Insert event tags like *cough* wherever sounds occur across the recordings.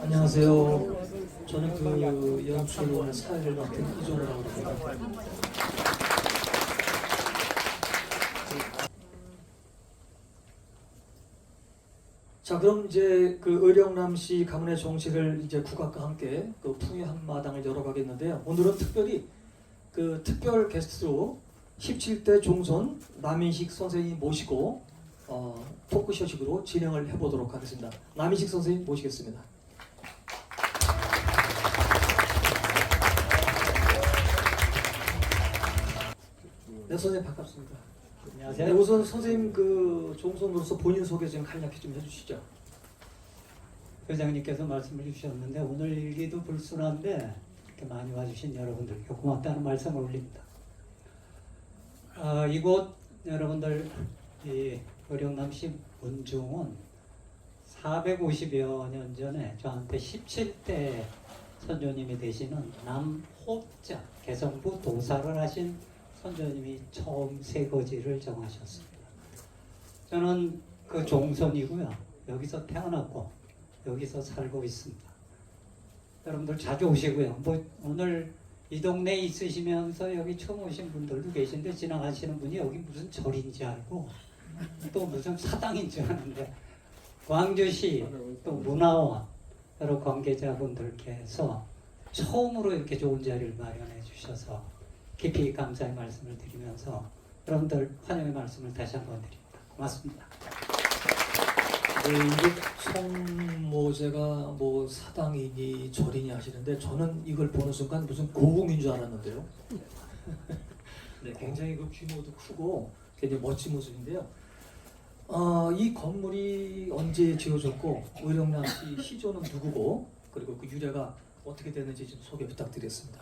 안녕하세요. 저는 그 연출 사회를 맡은 이종호라고 합니다. 자 그럼 이제 그 의령남 씨 가문의 정치를 이제 국악과 함께 그 풍의 한마당을 열어가겠는데요. 오늘은 특별히 그 특별 게스트로 17대 종선 남인식 선생님 모시고 어, 토크쇼식으로 진행을 해보도록 하겠습니다. 남인식 선생님 모시겠습니다. 네 선생님 반갑습니다. 네, 안녕하세요. 우선 선생님 그 종선으로서 본인 소개 좀 간략히 좀 해주시죠. 회장님께서 말씀을 주셨는데 오늘 일기도 불순한데 이렇게 많이 와주신 여러분들께 고맙다는 말씀을 올립니다. 아, 이곳 여러분들 이 의령남시 문중은 450여 년 전에 저한테 17대 선조님이 되시는 남호자 개성부 도사를 하신 선조님이 처음 세거지를 정하셨습니다. 저는 그 종선이고요. 여기서 태어났고 여기서 살고 있습니다. 여러분들 자주 오시고요. 뭐 오늘 이 동네에 있으시면서 여기 처음 오신 분들도 계신데 지나가시는 분이 여기 무슨 절인지 알고 또 무슨 사당인 줄 아는데 광주시 또 문화원 여러 관계자분들께서 처음으로 이렇게 좋은 자리를 마련해 주셔서 깊이 감사의 말씀을 드리면서 여러분들 환영의 말씀을 다시 한번 드립니다. 고맙습니다. 네, 이게 성모제가 뭐 사당이니 절이니 하시는데 저는 이걸 보는 순간 무슨 고궁인 줄 알았는데요. 네, 굉장히 그 규모도 크고 굉장히 멋진 모습인데요. 어, 이 건물이 언제 지어졌고 의령남 씨 시조는 누구고 그리고 그 유래가 어떻게 되는지 좀 소개 부탁드리겠습니다.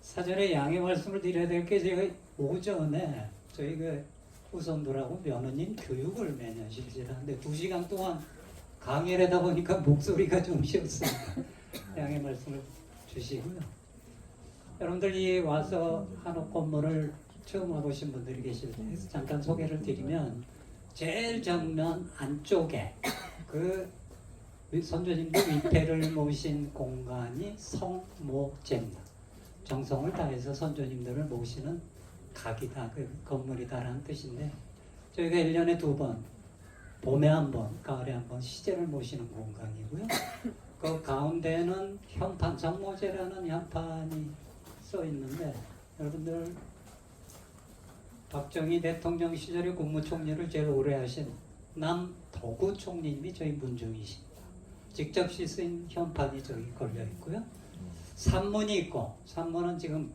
사전에 양해 말씀을 드려야 될 게 제가 오전에 저희 그 후손들하고 며느님 교육을 매년 실시하는데 두 시간 동안 강의를 하다 보니까 목소리가 좀 쉬었습니다. *laughs* 양해 말씀을 주시고요. 여러분들 이 와서 한옥 건물을 처음 와보신 분들이 계실 때 잠깐 소개를 드리면 제일 정면 안쪽에 그 선조님들 위패를 모신 공간이 성모제입니다. 정성을 다해서 선조님들을 모시는 각이다, 그 건물이다라는 뜻인데 저희가 1년에 두 번, 봄에 한 번, 가을에 한 번 시제를 모시는 공간이고요. 그 가운데는 현판, 성모제라는 현판이 써 있는데 여러분들 박정희 대통령 시절에 국무총리를 제일 오래 하신 남도구 총리님이 저희 문중이십니다. 직접 쓰인 현판이 저기 걸려 있고요. 산문이 있고 산문은 지금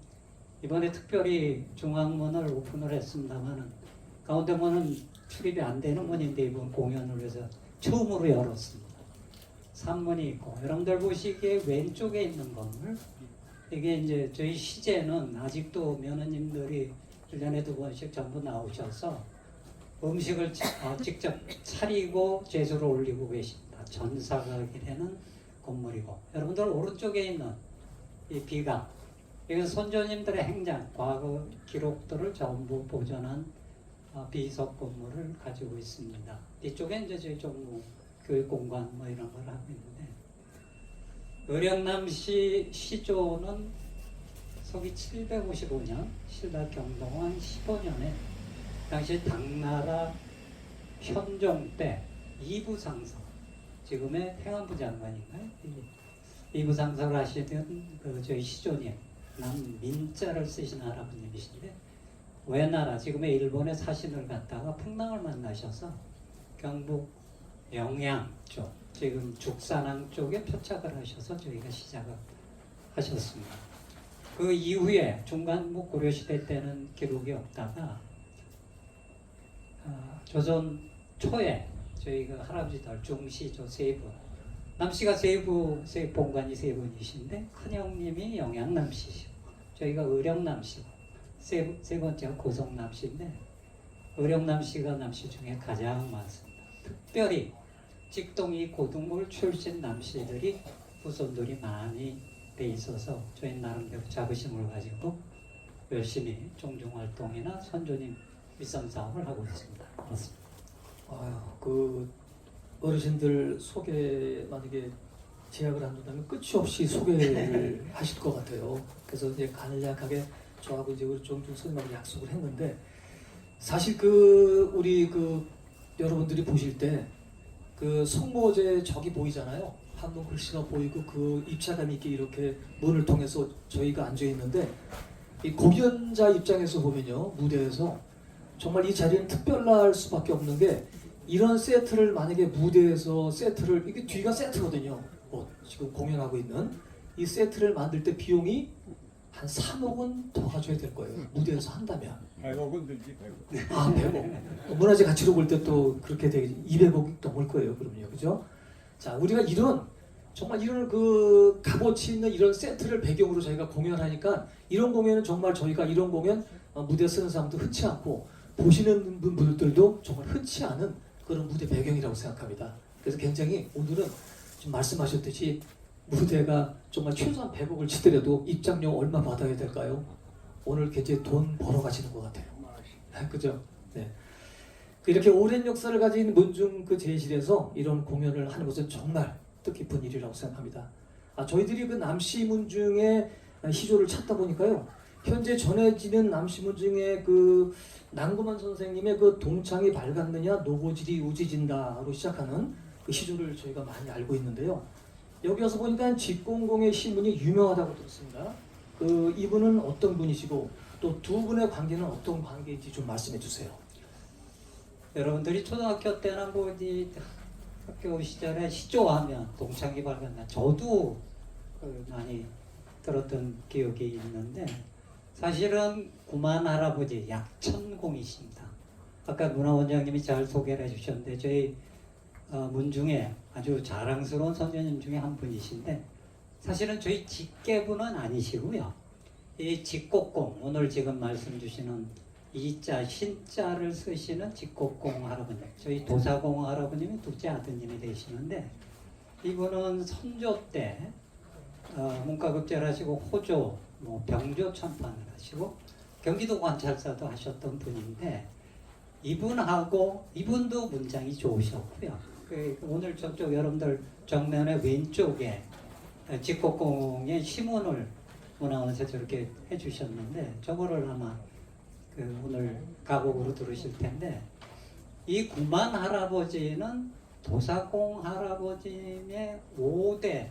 이번에 특별히 중앙문을 오픈을 했습니다만은 가운데 문은 출입이 안 되는 문인데 이번 공연을 위해서 처음으로 열었습니다. 산문이 있고 여러분들 보시기에 왼쪽에 있는 건물 이게 이제 저희 시제는 아직도 며느님들이 1년에 두 번씩 전부 나오셔서 음식을 지- 어, 직접 차리고 제수를 올리고 계십니다. 전사각이 되는 건물이고 여러분들 오른쪽에 있는 이 비강 이건 선조님들의 행장 과거 기록들을 전부 보존한 어, 비석 건물을 가지고 있습니다. 이쪽에 이제 저희 종무 교육공간 뭐 이런 걸 하고 있는데 의령남시 시조는 서기 755년 신라 경동원 15년에 당시 당나라 현종 때 이부상서 지금의 행안부 장관인가요? 이- 이부상서를 하시던 그 저희 시조님 남민자를 쓰신 할아버님이신데 외나라 지금의 일본의 사신을 갖다가 풍랑을 만나셔서 경북 영양 쪽 지금 죽산항 쪽에 표착을 하셔서 저희가 시작을 하셨습니다. 그 이후에 중간 뭐 고려시대 때는 기록이 없다가 아, 조선 초에 저희가 할아버지들 중시조 세 분, 남씨가 세부 세 본관이 세 분이신데 큰 형님이 영양 남씨시고 저희가 의령 남씨고 세, 세 번째가 고성 남씨인데 의령 남씨가 남씨 중에 가장 많습니다. 특별히 직동이 고등물 출신 남씨들이 후손들이 많이 돼 있어서 저희 나름대로 자부심을 가지고 열심히 종종 활동이나 선조님 윗선 사업을 하고 있습니다. 고맙습니다. 아유, 그 어르신들 소개 만약에 제약을 한다면 끝이 없이 소개를 *laughs* 하실 것 같아요. 그래서 이제 간략하게 저하고 이제 우리 종준 선생님하고 약속을 했는데 사실 그 우리 그 여러분들이 보실 때 그 성모제 저기 보이잖아요. 한국 글씨가 보이고 그 입체감 있게 이렇게 문을 통해서 저희가 앉아 있는데 이 공연자 입장에서 보면요 무대에서 정말 이 자리는 특별할 수밖에 없는 게 이런 세트를 만약에 무대에서 세트를 이게 뒤가 세트거든요. 뭐 지금 공연하고 있는 이 세트를 만들 때 비용이 한 3억은 더 가져야 될 거예요. 무대에서 한다면. 100억은 들지 100억. 아, 100억. 문화재 가치로 볼 때 또 그렇게 되게 200억이 넘을 거예요. 그럼요. 그죠? 자, 우리가 이런 정말 이런 그 값어치 있는 이런 세트를 배경으로 저희가 공연하니까 이런 공연은 정말 저희가 이런 공연 어, 무대 쓰는 사람도 흔치 않고 보시는 분- 분들도 정말 흔치 않은 그런 무대 배경이라고 생각합니다. 그래서 굉장히 오늘은 지금 말씀하셨듯이 무대가 정말 최소한 100억을 치더라도 입장료 얼마 받아야 될까요? 오늘 굉장히 돈 벌어 가시는 것 같아요. 그죠? 네. 그 이렇게 오랜 역사를 가진 문중 그 제실에서 이런 공연을 하는 것은 정말 뜻깊은 일이라고 생각합니다. 아, 저희들이 그 남씨 문중의 시조를 찾다 보니까요. 현재 전해지는 남씨 문중의 그 남구만 선생님의 그 동창이 밝았느냐 노고질이 우지진다로 시작하는 그 시조를 저희가 많이 알고 있는데요. 여기 와서 보니까 집공공의 시문이 유명하다고 들었습니다. 그 이분은 어떤 분이시고 또 두 분의 관계는 어떤 관계인지 좀 말씀해 주세요. 여러분들이 초등학교 때나 뭐 어디 학교 시절에 시조하면 동창이 발견나 저도 그 많이 들었던 기억이 있는데 사실은 구만 할아버지 약천공이십니다. 아까 문화 원장님이 잘 소개를 해주셨는데 저희 어, 문중에 아주 자랑스러운 선녀님 중에 한 분이신데 사실은 저희 직계분은 아니시고요. 이 직곡공 오늘 지금 말씀 주시는 이자 신자를 쓰시는 직곡공 할아버님 저희 도사공 할아버님이 둘째 아드님이 되시는데 이분은 선조 때 어, 문과급제를 하시고 호조 뭐 병조 참판을 하시고 경기도 관찰사도 하셨던 분인데 이분하고 이분도 문장이 좋으셨고요. 그 오늘 저쪽 여러분들 정면의 왼쪽에 직곡공의 시문을 문화원에서 저렇게 해주셨는데 저거를 아마 그 오늘 가곡으로 들으실 텐데 이 구만 할아버지는 도사공 할아버님의 5대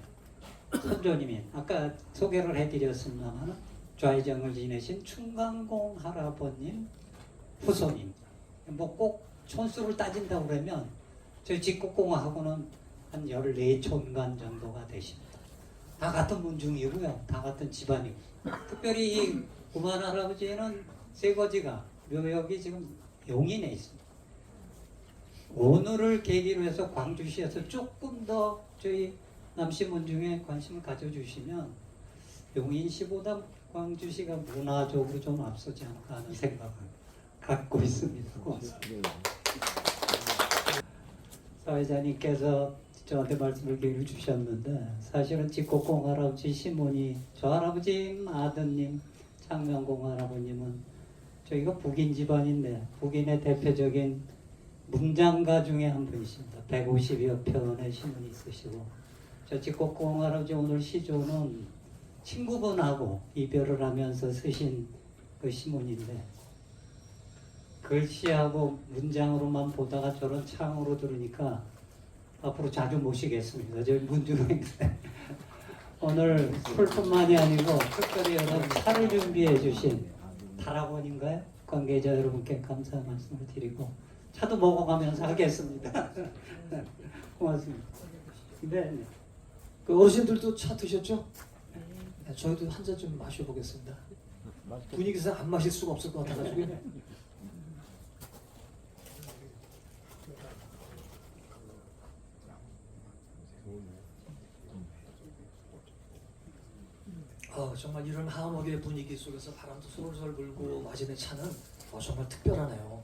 선조님인 아까 소개를 해드렸습니다만 좌의정을 지내신 충강공 할아버님 후손입니다. 뭐 꼭 촌수를 따진다고 그러면 저희 직곡공하고는 한 14촌간 정도가 되십니다. 다 같은 문중이고요. 다 같은 집안이고 특별히 이 구만 할아버지는 세거지가 묘역이 지금 용인에 있습니다. 오늘을 계기로 해서 광주시에서 조금 더 저희 남시문 중에 관심을 가져주시면 용인시보다 광주시가 문화적으로 좀 앞서지 않을까 하는 생각을 갖고 있습니다. 고맙습니다. 사회자님께서 저한테 말씀을 기회를 주셨는데 사실은 직곡공 할아버지 시문이 저 할아버지 아드님 창명공 할아버님은 저희가 북인 집안인데 북인의 대표적인 문장가 중에 한 분이십니다. 150여 편의 시문이 있으시고 저 직곡공 할아버지 오늘 시조는 친구분하고 이별을 하면서 쓰신 그 시문인데 글씨하고 문장으로만 보다가 저런 창으로 들으니까 앞으로 자주 모시겠습니다. 저희 문중인데 *laughs* 오늘 술뿐만이 아니고 특별히 여러분 차를 준비해 주신 탈학원인가요? 관계자 여러분께 감사 말씀을 드리고 차도 먹어가면서 하겠습니다. *laughs* 고맙습니다. 네. 네. 그 어르신들도 차 드셨죠? 네, 저희도 한 잔 좀 마셔보겠습니다. 분위기상 안 마실 수가 없을 것 같아가지고. 어, 정말 이런 하모의 분위기 속에서 바람도 솔솔 불고 마시는 차는 어, 정말 특별하네요.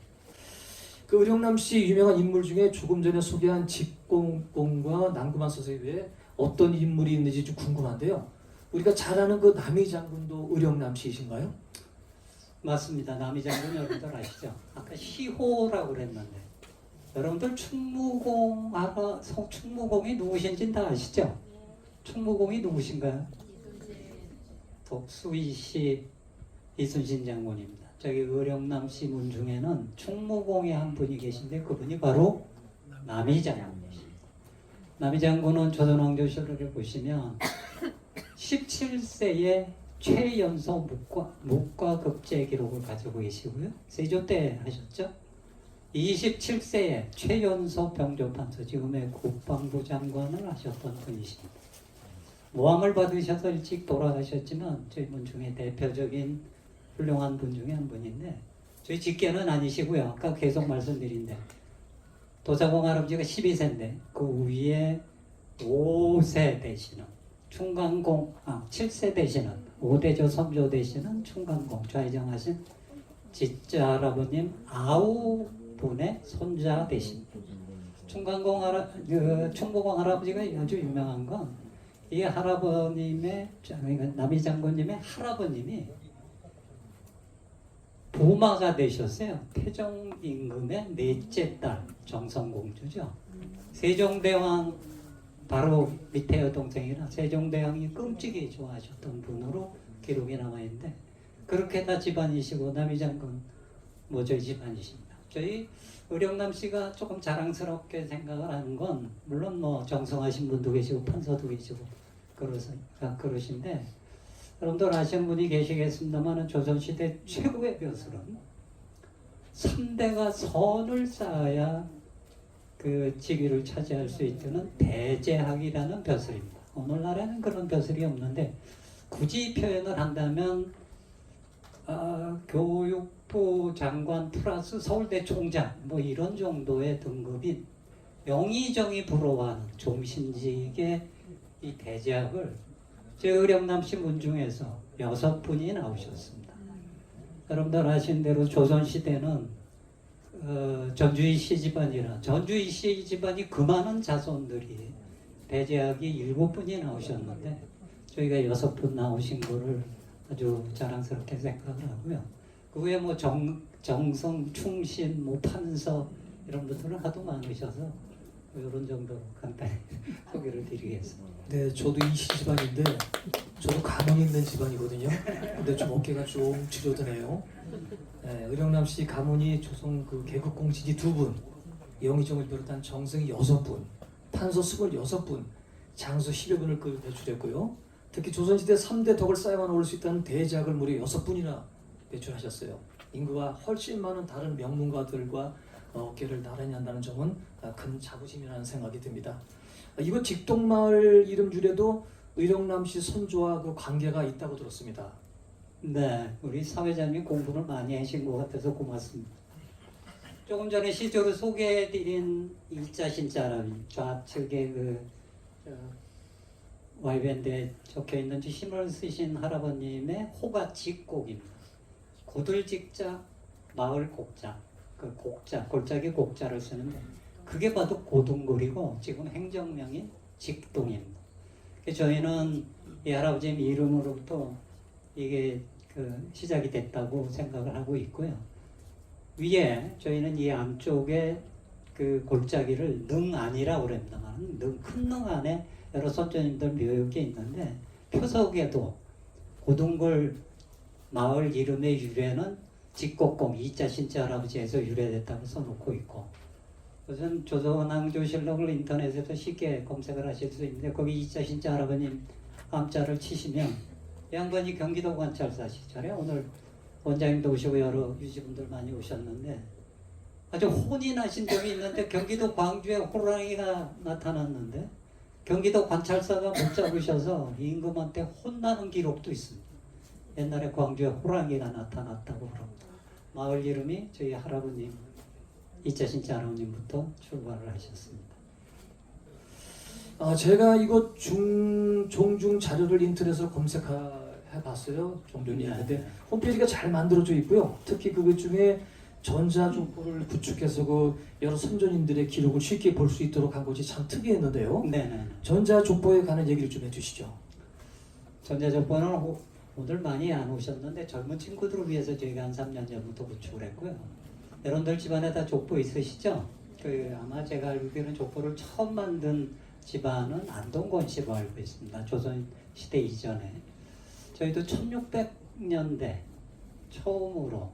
그 의령남 씨 유명한 인물 중에 조금 전에 소개한 집공공과 남구만 외에 어떤 인물이 있는지 좀 궁금한데요. 우리가 잘 아는 그 남이 장군도 의령남 씨이신가요? 맞습니다. 남이 장군 여러분들 아시죠? 아까 시호라고 그랬는데 여러분들 충무공 알아? 성 충무공이 누구신지 다 아시죠? 충무공이 누구신가요? 독수이시 이순신 장군입니다. 저기 의령남시 문중에는 충무공의 한 분이 계신데 그분이 바로 남이 장군이십니다. 남이 장군은 조선왕조실록을 보시면 17세에 최연소 묵과, 묵과 극제 기록을 가지고 계시고요. 세조 때 하셨죠? 27세에 최연소 병조판서 지금의 국방부 장관을 하셨던 분이십니다. 모함을 받으셔서 일찍 돌아가셨지만 저희 분 중에 대표적인 훌륭한 분 중에 한 분인데 저희 직계는 아니시고요. 아까 계속 말씀드린데 도사공 할아버지가 12세인데 그 위에 5세 되시는 충강공 아 7세 되시는 5대조 3조 되시는 충강공 좌회장하신 진짜 할아버님 아홉 분의 손자 되십니다. 충강공 할아 그 충무공 할아버지가 아주 유명한 건 이 할아버님의 남이 장군님의 할아버님이 부마가 되셨어요. 태종 임금의 넷째 딸 정성공주죠. 세종대왕 바로 밑에 여동생이라 세종대왕이 끔찍이 좋아하셨던 분으로 기록이 남아 있는데 그렇게 다 집안이시고 남이 장군 뭐 저희 집안이십니다. 저희 의령남 씨가 조금 자랑스럽게 생각을 하는 건 물론 뭐 정성하신 분도 계시고 판사도 계시고 아, 그러신데 여러분들 아시는 분이 계시겠습니다만은 조선시대 최고의 벼슬은 3대가 선을 쌓아야 그 직위를 차지할 수 있는 대제학이라는 벼슬입니다. 오늘날에는 그런 벼슬이 없는데 굳이 표현을 한다면 아, 교육부 장관 플러스 서울대 총장 뭐 이런 정도의 등급인 명의정이 부러워하는 종신직의 이 대제학을 제 의령남시 문중에서 여섯 분이 나오셨습니다. 여러분들 아시는 대로 조선시대는 어, 전주희 씨 집안이라 전주희 씨 집안이 그 많은 자손들이 대제학이 일곱 분이 나오셨는데 저희가 여섯 분 나오신 거를 아주 자랑스럽게 생각을 하고요. 그 외에 뭐 정, 정성, 충신, 뭐 판서 이런 분들은 하도 많으셔서 뭐 이런 정도로 간단히 *laughs* 소개를 드리겠습니다. 네, 저도 이시 집안인데 저도 가문 있는 집안이거든요. 근데 좀 어깨가 좀 치료드네요. 네, 의령남 씨 가문이 조선 그 개국 공신이 두 분, 영의정을 비롯한 정승이 여섯 분, 판서 스물여섯 분, 장수 10여 분을 그 배출했고요. 특히 조선시대 3대 덕을 쌓여만 올 수 있다는 대작을 무려 여섯 분이나 배출하셨어요. 인구가 훨씬 많은 다른 명문가들과 어깨를 나란히 한다는 점은 아, 큰 자부심이라는 생각이 듭니다. 아, 이곳 직동마을 이름 줄에도 의령남 씨 선조와 그 관계가 있다고 들었습니다. 네, 우리 사회자님 공부를 많이 하신 것 같아서 고맙습니다. 조금 전에 시조로 소개해드린 일자 신자라미 좌측에 그 저, 와이밴드에 적혀 있는 힘을 쓰신 할아버님의 호가 직곡입니다. 고들직자 마을 곡자 그 곡자 골짜기 곡자를 쓰는데 그게 봐도 고등골이고 지금 행정명이 직동입니다. 저희는 이 할아버지 이름으로부터 이게 그 시작이 됐다고 생각을 하고 있고요. 위에 저희는 이 안쪽에 그 골짜기를 능안이라고 그럽니다만 능큰 능 안에 여러 선조님들 묘역이 있는데 표석에도 고등골 마을 이름의 유래는 직곡공 이자 신자 할아버지에서 유래됐다고 써놓고 있고 우선 조선왕조실록을 인터넷에서 쉽게 검색을 하실 수 있는데 거기 이자 신자 할아버님 암자를 치시면 이 양반이 경기도 관찰사 시절에 오늘 원장님도 오시고 여러 유지분들 많이 오셨는데 아주 혼이 나신 적이 있는데 경기도 광주에 호랑이가 나타났는데 경기도 관찰사가 못 잡으셔서 임금한테 혼나는 기록도 있습니다. 옛날에 광주에 호랑이가 나타났다고 그럽니다. 마을 이름이 저희 할아버님 이자신자 할아버님부터 출발을 하셨습니다. 아, 제가 이거 중 종중 자료를 인터넷으로 검색해 봤어요. 종종이 네. 근데 홈페이지가 잘 만들어져 있고요. 특히 그 중에 전자족보를 구축해서 그 여러 선조님들의 기록을 쉽게 볼 수 있도록 한 것이 참 특이했는데요. 네네. 전자 족보에 관한 얘기를 좀 해주시죠. 전자적보는 호- 오늘 많이 안 오셨는데 젊은 친구들을 위해서 저희가 한 3년 전부터 구축을 했고요. 여러분들 집안에 다 족보 있으시죠? 그 아마 제가 알기로는 족보를 처음 만든 집안은 안동권 씨로 알고 있습니다. 조선 시대 이전에 저희도 1600년대 처음으로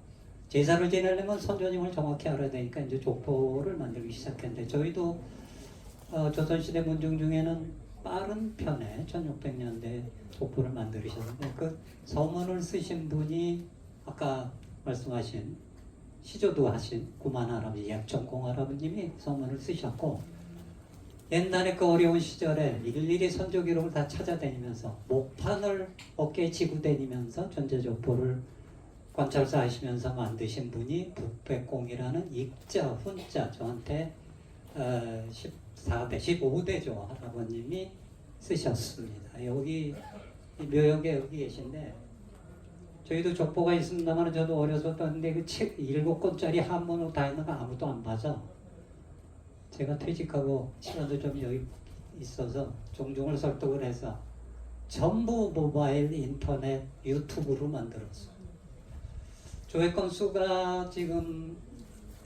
제사를 지내려면 선조님을 정확히 알아야 되니까 이제 족보를 만들기 시작했는데 저희도 어, 조선시대 문중 중에는 빠른 편에 1600년대 족보를 만들으셨는데 그 서문을 쓰신 분이 아까 말씀하신 시조도 하신 구만 할아버지 약정공 할아버님이 서문을 쓰셨고 옛날에 그 어려운 시절에 일일이 선조 기록을 다 찾아다니면서 목판을 어깨에 지고 다니면서 전제족보를 관찰사 하시면서 만드신 분이 북백공이라는 익자 훈자 저한테 어, 14대 15대 조 할아버님이 쓰셨습니다. 여기 이 묘역에 여기 계신데 저희도 족보가 있습니다만 저도 어려서 봤는데 그 책 일곱 권짜리 한문으로 다 있는 거 아무도 안 봐서 제가 퇴직하고 시간도 좀 여기 있어서 종종을 설득을 해서 전부 모바일 인터넷 유튜브로 만들었어요. 조회 건수가 지금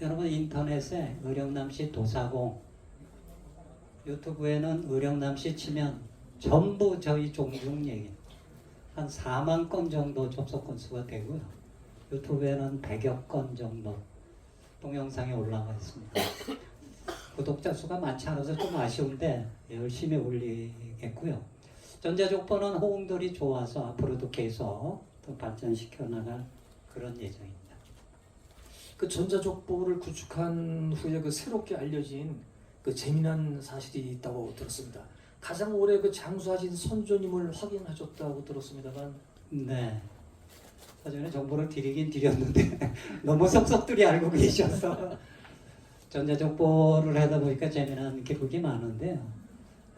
여러분 인터넷에 의령남시 도사공 유튜브에는 의령남시 치면 전부 저희 종중 얘기 한 4만 건 정도 접속 건수가 되고요. 유튜브에는 100여 건 정도 동영상이 올라가 있습니다. 구독자 수가 많지 않아서 좀 아쉬운데 열심히 올리겠고요. 전자족보는 호응들이 좋아서 앞으로도 계속 더 발전시켜 나갈 그런 예정입니다. 그 전자족보를 구축한 후에 그 새롭게 알려진 그 재미난 사실이 있다고 들었습니다. 가장 오래 그 장수하신 선조님을 확인하셨다고 들었습니다만 네. 사전에 정보를 드리긴 드렸는데 *laughs* 너무 속속들이 알고 계셔서 *laughs* 전자족보를 하다 보니까 재미난 기록이 많은데요.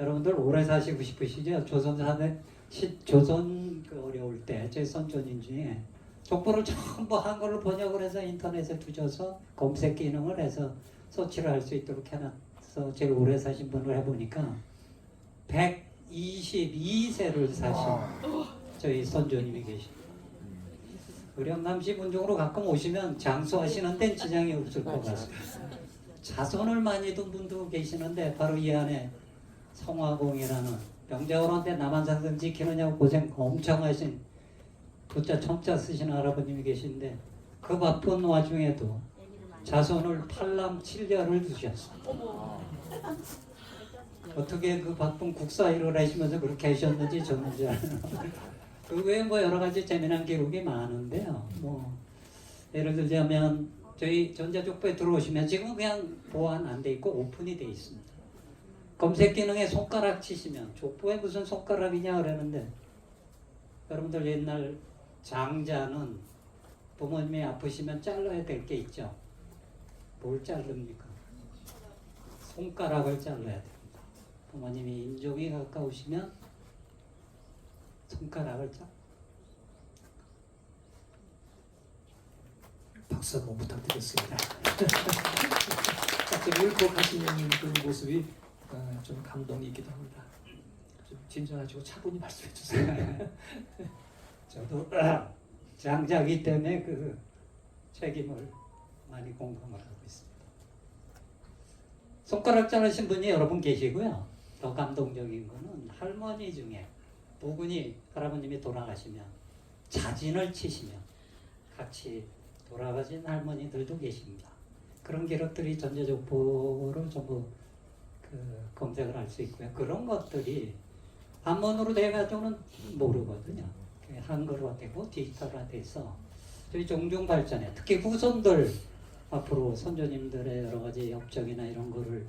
여러분들 오래 사시고 싶으시죠? 조선 사대 시, 조선 그 어려울 때 제 선조님 중에 족보를 전부 한글로 번역을 해서 인터넷에 두셔서 검색 기능을 해서 서치를 할 수 있도록 해놔서 제일 오래 사신 분을 해보니까 122세를 사신 저희 선조님이 계십니다. 의령남시 문중으로 가끔 오시면 장수하시는 데는 지장이 없을 것 같습니다. 자손을 많이 둔 분도 계시는데 바로 이 안에 성화공이라는 병자호란때 남한산성 지키느냐고 고생 엄청 하신 부자 청자 쓰신 할아버님이 계신데 그 바쁜 와중에도 자손을 팔남 칠녀를 두셨어요. 어떻게 그 바쁜 국사 일을 하시면서 그렇게 하셨는지 저는 잘. *laughs* 그 외에 뭐 여러 가지 재미난 기록이 많은데요. 뭐 예를 들자면 저희 전자족보에 들어오시면 지금 그냥 보안 안 돼 있고 오픈이 돼 있습니다. 검색 기능에 손가락 치시면 족보에 무슨 손가락이냐 그러는데 여러분들 옛날 장자는 부모님이 아프시면 잘라야 될 게 있죠. 뭘 자릅니까? 손가락을 잘라야 됩니다. 부모님이 인종이 가까우시면 손가락을 잘 박수 한번 부탁드리겠습니다. 갑자기 울컥하시는 그 모습이 어, 좀 감동이 있기도 합니다. 좀 진정하시고 차분히 말씀해 주세요. *laughs* 저도 *clears throat* 장자기 때문에 그 책임을 많이 공감을 하고 있습니다. 손가락 자르신 분이 여러분 계시고요. 더 감동적인 거는 할머니 중에 부군이 할아버님이 돌아가시면 자진을 치시면 같이 돌아가신 할머니들도 계십니다. 그런 기록들이 전제족보로 전부 그 검색을 할 수 있고요. 그런 것들이 한문으로 돼가지고는 모르거든요. 한글화 되고 디지털화 돼서 저희 종종 발전에 특히 후손들 앞으로 선조님들의 여러 가지 업적이나 이런 거를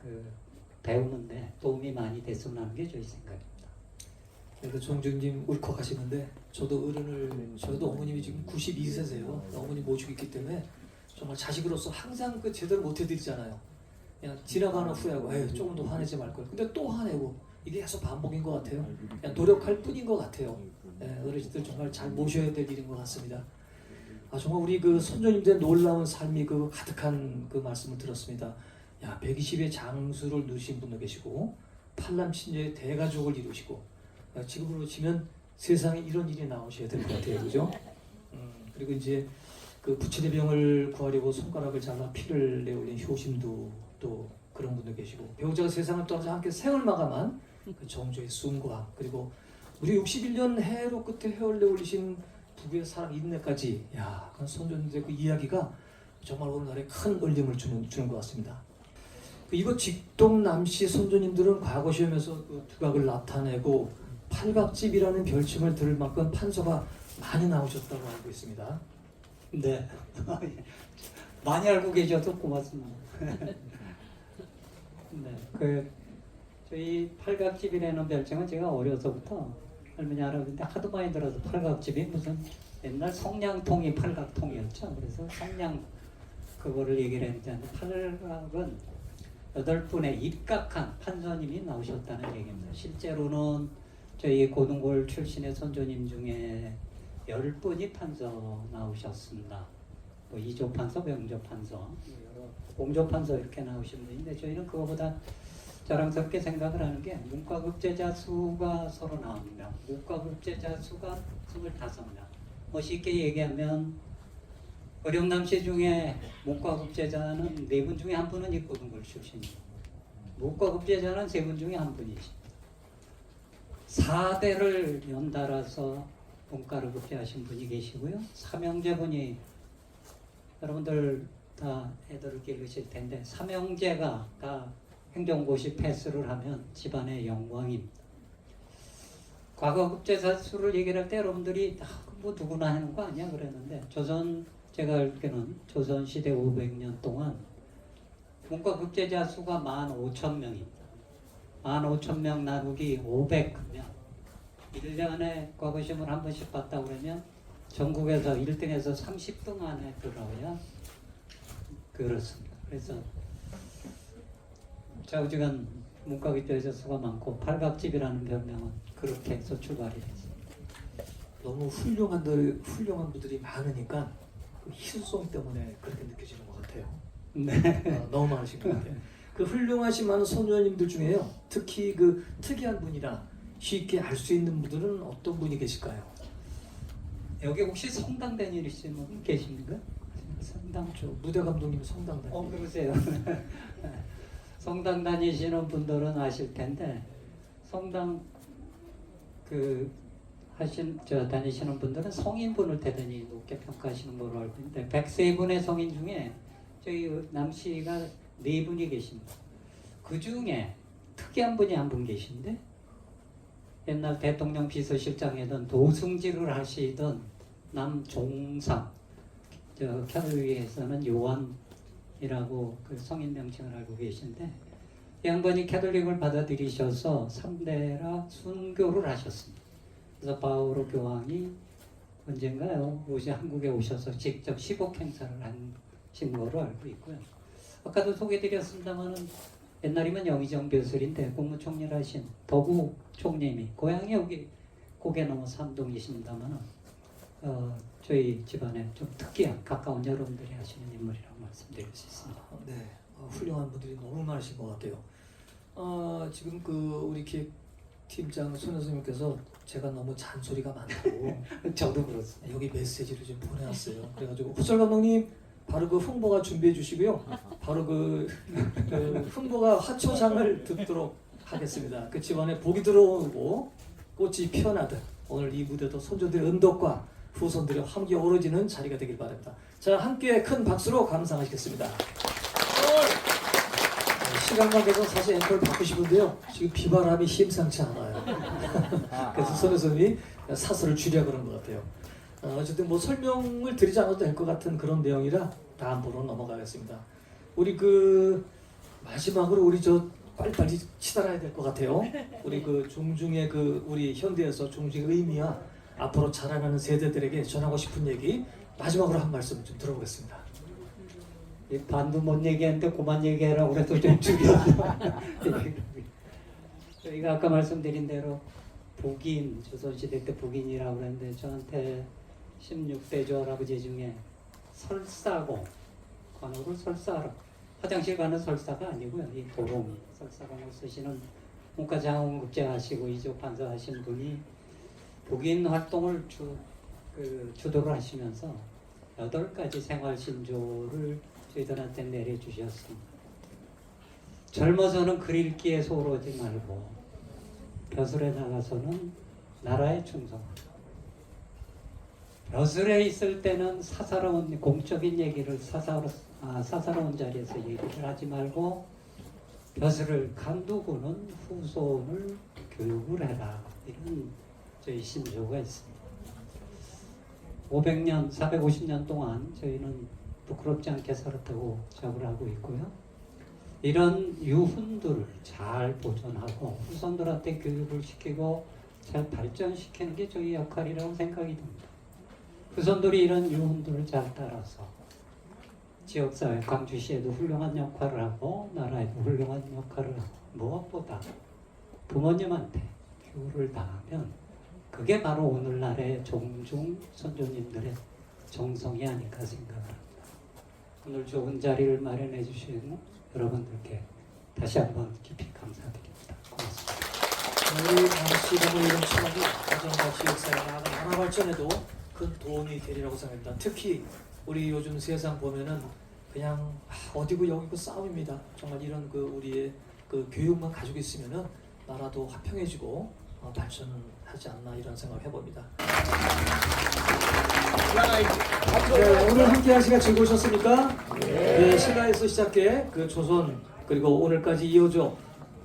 그 배우는데 도움이 많이 됐으면 하는 게 저희 생각입니다. 그래도 종중님 울컥하시는데 저도 어른을 저도 어머님이 지금 92세세요. 어머니 모시고 있기 때문에 정말 자식으로서 항상 그 제대로 못 해드리잖아요. 그냥 지나가는 후회하고 에휴 조금 더 화내지 말 걸. 근데 또 화내고 이게 계속 반복인 것 같아요. 그냥 노력할 뿐인 것 같아요. 예, 어르신들 정말 잘 모셔야 될 일인 것 같습니다. 아 정말 우리 그 선조님들의 놀라운 삶이 그 가득한 그 말씀을 들었습니다. 야 120의 장수를 누리신 분도 계시고 팔남 친녀의 대가족을 이루시고 아, 지금으로 치면 세상에 이런 일이 나오셔야 될 것 같아요, 그죠? 음, 그리고 이제 그 부친의 병을 구하려고 손가락을 잘라 피를 내올린 효심도 또 그런 분도 계시고 배우자가 세상을 떠나서 함께 생을 마감한 그 정조의 숨과 그리고 우리 61년 해로 끝에 해를 내올리신 부부의 사랑 인내까지 야, 그 손주님들의 그 이야기가 정말 오늘날에 큰 울림을 주는, 주는 것 같습니다. 그 이곳 직동 남씨 손주님들은 과거 시험에서 그 두각을 나타내고 팔각집이라는 별칭을 들을 만큼 판서가 많이 나오셨다고 알고 있습니다. 네. *laughs* 많이 알고 계셔서 고맙습니다. *laughs* 네. 그 저희 팔각집이라는 별칭은 제가 어려서부터 할머니 할아버지한테 하도 많이 들어서 팔각집이 무슨 옛날 성냥통이 팔각통이었죠. 그래서 성냥 그거를 얘기를 했는데 팔각은 여덟 분의 입각한 판서님이 나오셨다는 얘기입니다. 실제로는 저희 고등골 출신의 선조님 중에 열 분이 판서 나오셨습니다. 뭐 이조 판서, 명조 판서, 여러 공조 판서 이렇게 나오신 분인데 저희는 그거보다 자랑스럽게 생각을 하는 게 문과 급제자 수가 39명, 문과 급제자 수가 25명. 뭐 쉽게 얘기하면 어령남씨 중에 문과 급제자는 네 분 중에 한 분은 이 고등골 출신이고 문과 급제자는 세 분 중에 한 분이시. 4대를 연달아서 문과를 급제하신 분이 계시고요. 삼형제 분이 여러분들 다 애들을 기르실 텐데 삼형제가 다 행정고시 패스를 하면 집안의 영광입니다. 과거 급제사 수를 얘기할 때 여러분들이 아, 뭐 누구나 하는 거 아니야 그랬는데 조선 제가 알기로는 조선 시대 500년 동안 문과 급제자 수가 15,000명입니다. 15,000명 나누기 500명. 1년에 과거 시험을 한 번씩 봤다 그러면 전국에서 1등에서 30등 안에 들어야 그렇습니다. 그래서 좌우지간 문과급제자 수가 많고 팔각집이라는 별명은 그렇게 해서 출발이 됐습니다. 너무 훌륭한 들 훌륭한 분들이 많으니까 그 희소성 때문에 그렇게 느껴지는 것 같아요. 네. 어, 너무 많으신 것 같아요. *laughs* 그 훌륭하신 많은 선조님들 중에요. 특히 그 특이한 분이라 쉽게 알 수 있는 분들은 어떤 분이 계실까요? 여기 혹시 성당 다니시는 분 계십니까? 성당 저 무대 감독님 성당 다니. 어 그러세요. *laughs* 성당 다니시는 분들은 아실 텐데 성당 그 하신 저 다니시는 분들은 성인분을 대단히 높게 평가하시는 걸로 알고 있는데 103분의 성인 중에 저희 남씨가 네 분이 계십니다. 그 중에 특이한 분이 한 분 계신데 옛날 대통령 비서실장이던 도승지를 하시던 남종삼 저 캐톨릭에서는 요한 이라고 그 성인 명칭을 알고 계신데 이 양반이 캐톨릭을 받아들이셔서 3대라 순교를 하셨습니다. 그래서 바오로 교황이 언젠가요 오시 한국에 오셔서 직접 시복 행사를 하신 거로 알고 있고요. 아까도 소개드렸습니다만은 옛날이면 영의정 벼슬인데 국무총리를 하신 더구 총님이 고향이 여기 고개 넘어 삼동이십니다만은 어, 저희 집안에 좀 특이한 가까운 여러분들이 하시는 인물이라고 말씀드릴 수 있습니다. 어, 네, 어, 훌륭한 분들이 너무 많으신 것 같아요. 어, 지금 그 우리 기획 팀장 손 선생님께서 제가 너무 잔소리가 많다고 *laughs* 저도 그렇습니다. 여기 메시지를 좀 보내왔어요. 그래가지고 후설 감독님 바로 그 흥보가 준비해 주시고요. 바로 그, 그 흥보가 화초장을 듣도록 하겠습니다. 그 집안에 복이 들어오고 꽃이 피어나듯 오늘 이 무대도 손주들의 은덕과 후손들의 함께 어우러지는 자리가 되길 바랍니다. 자 함께 큰 박수로 감상하시겠습니다. 네, 시간 관계상 사실 앵콜 받고 싶은데요. 지금 비바람이 심상치 않아요. *laughs* 그래서 손 선생님이 사설을 줄여 그런 것 같아요. 어, 어쨌든 뭐 설명을 드리지 않아도 될 것 같은 그런 내용이라 다음으로 넘어가겠습니다. 우리 그 마지막으로 우리 저 빨리빨리 치달아야 될 것 같아요. 우리 그 종중의 그 우리 현대에서 종중의 의미와 앞으로 자라나는 세대들에게 전하고 싶은 얘기 마지막으로 한 말씀 좀 들어보겠습니다. 이 반도 못 얘기하는데 그만 얘기하라고 그래도 좀 줄여서 *laughs* 저희가 아까 말씀드린 대로 북인 조선시대 때 북인이라고 그랬는데 저한테 16대 조 할아버지 중에 설사공 관호를 설사하라 화장실 가는 설사가 아니고요 이 도롱이 설사공을 쓰시는 문과장원급제 하시고 이조 판사 하신 분이 북인 활동을 주, 그, 주도를 하시면서 여덟 가지 생활 신조를 저희들한테 내려주셨습니다. 젊어서는 글 읽기에 소홀하지 말고 벼슬에 나가서는 나라에 충성하라. 벼슬에 있을 때는 사사로운 공적인 얘기를 사사로, 아, 사사로운 자리에서 얘기를 하지 말고 벼슬을 간두고는 후손을 교육을 해라 이런 저희 신조가 있습니다. 500년, 450년 동안 저희는 부끄럽지 않게 살았다고 작을 하고 있고요. 이런 유훈들을 잘 보존하고 후손들한테 교육을 시키고 잘 발전시키는 게 저희 역할이라고 생각이 듭니다. 후손들이 이런 유훈들을 잘 따라서 지역사회, 광주시에도 훌륭한 역할을 하고 나라에도 훌륭한 역할을 하고 무엇보다 부모님한테 교육을 다하면 그게 바로 오늘날의 종종 선조님들의 정성이 아닐까 생각합니다. 오늘 좋은 자리를 마련해 주신 여러분들께 다시 한번 깊이 감사드립니다. 고맙습니다. 우리 당시는 이런 추억이 가정과 지역사회 나아가 나라 발전에도 큰 도움이 되리라고 생각합니다. 특히 우리 요즘 세상 보면은 그냥 아, 어디고 여기고 싸움입니다. 정말 이런 그 우리의 그 교육만 가지고 있으면은 나라도 화평해지고 어, 발전하지 않나 이런 생각을 해봅니다. 네, 오늘 함께 한 시간 즐거우셨습니까? 네. 신라에서 시작해 그 조선 그리고 오늘까지 이어져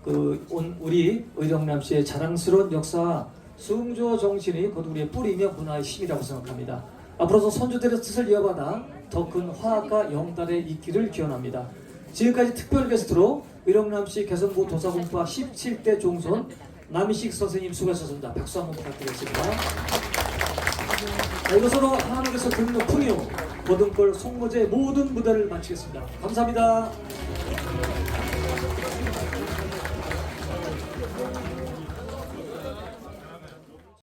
그 온- 우리 의정남 씨의 자랑스러운 역사 숭조 정신이 곧 우리의 뿌리며 문화의 힘이라고 생각합니다. 앞으로도 선조들의 뜻을 이어받아 더 큰 화합과 영달의 있기를 기원합니다. 지금까지 특별 게스트로 의정남 씨 개성고 도사공파 17대 종손 남희식 선생님 수고하셨습니다. 박수 한번 부탁드리겠습니다. 자, 이것으로 한국에서 듣는 풍요 고등골 송모제 모든 무대를 마치겠습니다. 감사합니다.